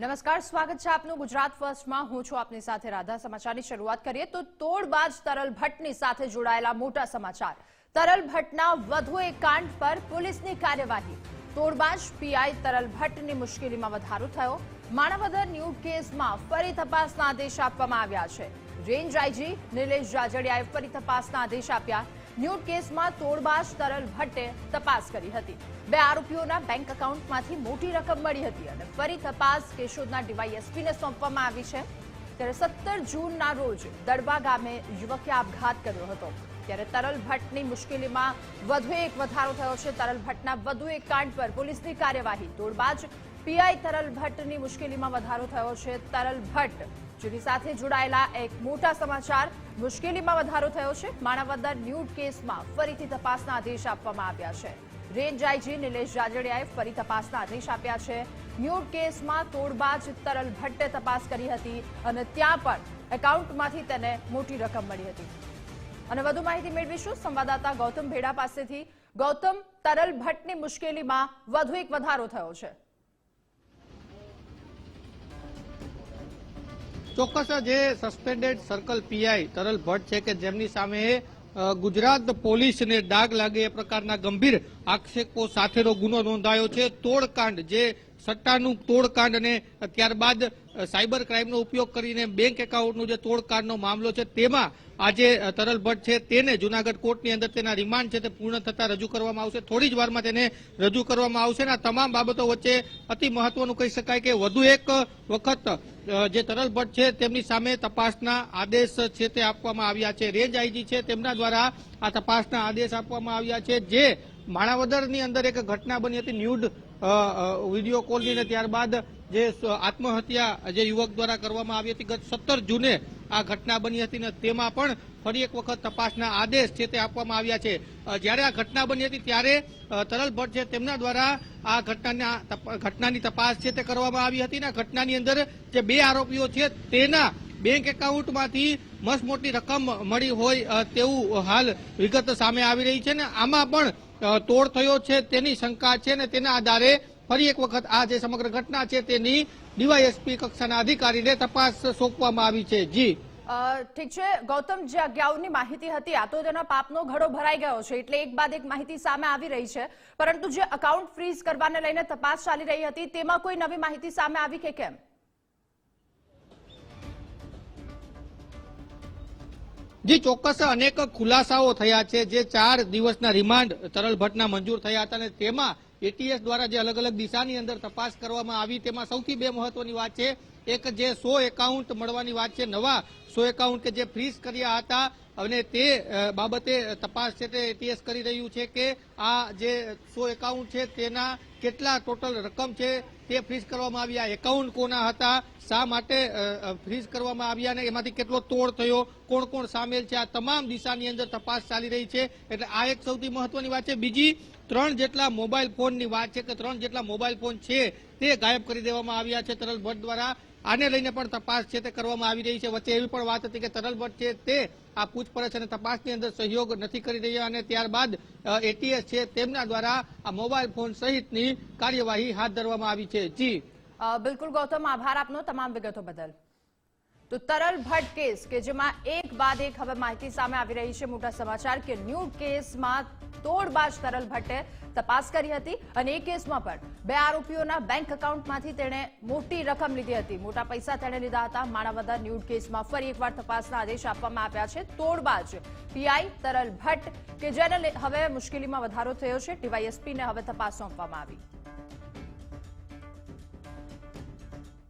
નમસ્કાર, સ્વાગત છે આપનું ગુજરાત ફર્સ્ટમાં. હું છું આપની સાથે રાધા સમાચારની. શરૂઆત કરીએ તો તોડબાજ તરલ ભટ્ટની સાથે જોડાયેલા મોટા સમાચાર. તરલ ભટ્ટના વધુ એક કાંડ પર પોલીસની કાર્યવાહી. તોડબાજ પીઆઈ તરલ ભટ્ટની મુશ્કેલીમાં વધારો થયો. માણાવદર ન્યૂ કેસમાં ફરી તપાસના આદેશ આપવામાં આવ્યા છે. રેન્જ આઈજી નિલેશ જાજડિયાએ ફરી તપાસના આદેશ આપ્યા. ન્યૂટ કેસમાં તોડબાજ તરલ ભટ્ટે તપાસ કરી હતી. બે આરોપીઓના બેંક એકાઉન્ટમાંથી મોટી રકમ મળી હતી અને ફરી તપાસ કેશોદના ડીવાયએસપીને સોંપવામાં આવી છે. ત્યારે સત્તર જૂનના રોજ દડબા ગામે યુવકે આપઘાત કર્યો હતો. ત્યારે તરલ ભટ્ટની મુશ્કેલીમાં વધુ એક વધારો થયો છે. તરલ ભટ્ટના વધુ એક કાંડ પર પોલીસની કાર્યવાહી. તોડબાજ પીઆઈ તરલ ભટ્ટની મુશ્કેલીમાં વધારો થયો છે. તરલ ભટ્ટ જેની સાથે જોડાયેલા એક મોટા સમાચાર મુશ્કેલીમાં વધારો થયો છે. માણાવદર ન્યૂટ કેસમાં ફરીથી તપાસના આદેશ આપવામાં આવ્યા છે. રેન્જ આઈજી નિલેશ જાજડિયાએ ફરી તપાસના આદેશ આપ્યા છે. ન્યૂટ કેસમાં તોડબાજ તરલ ભટ્ટે તપાસ કરી હતી અને ત્યાં પણ એકાઉન્ટમાંથી તેને મોટી રકમ મળી હતી. અને વધુ માહિતી મેળવીશું સંવાદદાતા ગૌતમ ભેડા પાસેથી. ગૌતમ, તરલ ભટ્ટની મુશ્કેલીમાં વધુ એક વધારો થયો છે. ચોક્કસ જે સસ્પેન્ડેડ સર્કલ પીઆઈ તરલ ભટ્ટ છે કે જેમની સામે ગુજરાત પોલીસને ડાગ લાગે એ પ્રકારના ગંભીર આક્ષેપો સાથેનો ગુનો નોંધાયો છે. તોડકાંડ, જે સટ્ટાનું તોડકાંડ અને ત્યારબાદ સાયબર ક્રાઇમનો ઉપયોગ કરીને બેંક એકાઉન્ટનો જે તોડકાંડનો મામલો છે, તેમાં આજે તરલ ભટ્ટ છે, તેને જુનાગઢ કોર્ટની અંદર તેના રિમાન્ડ છે, તે પૂર્ણ થતા રજૂ કરવામાં આવશે. થોડી જ વારમાં તેને રજૂ કરવામાં આવશે. અને તમામ બાબતો વચ્ચે અતિ મહત્વનું કહી શકાય કે વધુ એક વખત જે તરલ ભટ્ટ છે, તેમની સામે તપાસના આદેશ છે તે આપવામાં આવ્યા છે. રેન્જ આઈજી છે, તેમના દ્વારા આ તપાસના આદેશ આપવામાં આવ્યા છે. જે માણાવદરની અંદર એક ઘટના બની હતી ન્યૂડ વીડિયો કોલની અને ત્યારબાદ જે આત્મહત્યા જે યુવક દ્વારા કરવામાં આવી હતી, ગત સત્તર જૂને આ ઘટના બની હતી ને તેમાં પણ ફરી એક વખત તપાસના આદેશ છે તે આપવામાં આવ્યા છે. જ્યારે આ ઘટના બની હતી ત્યારે તરલ ભટ્ટ છે તેમના દ્વારા આ ઘટનાના ઘટનાની તપાસ છે તે કરવામાં આવી હતી ને ઘટનાની અંદર જે બે આરોપીઓ છે તેના બેંક એકાઉન્ટમાંથી મસ્ત મોટી રકમ મળી હોય તેવું હાલ વિગત સામે આવી રહી છે ને આમાં પણ તોડ થયો છે તેની શંકા છે ને તેના આધારે ફરી એક વખત આ જે સમગ્ર ઘટના છે તેની ડીવાયએસપી કક્ષાના અધિકારીને તપાસ સોંપવામાં આવી છે. જી. ઠીક છે. ગૌતમ, જે અગાઉની માહિતી હતી, આ તો તેના પાપનો ઘડો ભરાઈ ગયો છે. એટલે એક બાદ એક માહિતી સામે આવી રહી છે. પરંતુ જે અકાઉન્ટ ફ્રીઝ કરવાને લઈને તપાસ ચાલી રહી હતી, તેમાં કોઈ નવી માહિતી સામે આવી કે કેમ? જી ચોક્કસ અનેક ખુલાસાઓ થયા છે, જે ચાર દિવસના રિમાન્ડ તરલ ભટ્ટના મંજૂર થયા હતા અને તેમાં એટીએસ દ્વારા જે અલગ અલગ દિશાની અંદર તપાસ કરવામાં આવી, તેમાં સૌથી બે મહત્વની વાત છે. એક જે સો એકાઉન્ટ મળવાની વાત છે, નવા સો એકાઉન્ટ કે જે ફ્રીઝ કર્યા હતા, અને તે બાબતે તપાસ છે તે એટીએસ કરી રહ્યું છે કે આ જે સો એકાઉન્ટ છે તેના કેટલા ટોટલ રકમ છે તે ફ્રીઝ કરવામાં આવ્યા એકાઉન્ટ કોના હતા, શા માટે ફ્રીઝ કરવામાં આવ્યા અને એમાંથી કેટલો તોડ થયો, કોણ કોણ સામેલ છે, આ તમામ દિશાની અંદર તપાસ ચાલી રહી છે. એટલે આ એક સૌથી મહત્વની વાત છે. બીજી, ત્રણ જેટલા મોબાઈલ ફોનની વાત છે કે ત્રણ જેટલા મોબાઈલ ફોન છે તે ગાયબ કરી દેવામાં આવ્યા છે તરલ ભટ્ટ દ્વારા. આને લઈને પણ તપાસ છે તે કરવામાં આવી રહી છે. વચ્ચે એવી પણ વાત હતી કે તરલ ભટ્ટ છે તે આ પૂછપરછ અને તપાસની અંદર સહયોગ નથી કરી રહ્યા અને ત્યારબાદ એટીએસ છે તેમના દ્વારા આ મોબાઈલ ફોન સહિતની કાર્યવાહી હાથ ધરવામાં આવી છે. જી. બિલકુલ ગૌતમ, આભાર આપનો તમામ વિગતો બદલ. તો તરલ ભટ્ટ કેસ, કે જેમાં એક બાદ એક હવે માહિતી સામે આવી રહી છે મોટા સમાચાર, કે ન્યૂ કેસમાં તોડબાજ તરલ ભટ્ટે તપાસ કરી હતી અને એ કેસમાં પણ બે આરોપીઓના બેંક એકાઉન્ટમાંથી તેણે મોટી રકમ લીધી હતી. મોટા પૈસા તેણે લીધા હતા. માણાવદર ન્યૂડ કેસમાં ફરી એકવાર તપાસના આદેશ આપવામાં આવ્યા છે. તોડબાજ પીઆઈ તરલ ભટ્ટ, કે જેને હવે મુશ્કેલીમાં વધારો થયો છે. ડીવાયએસપીને હવે તપાસ સોંપવામાં આવી.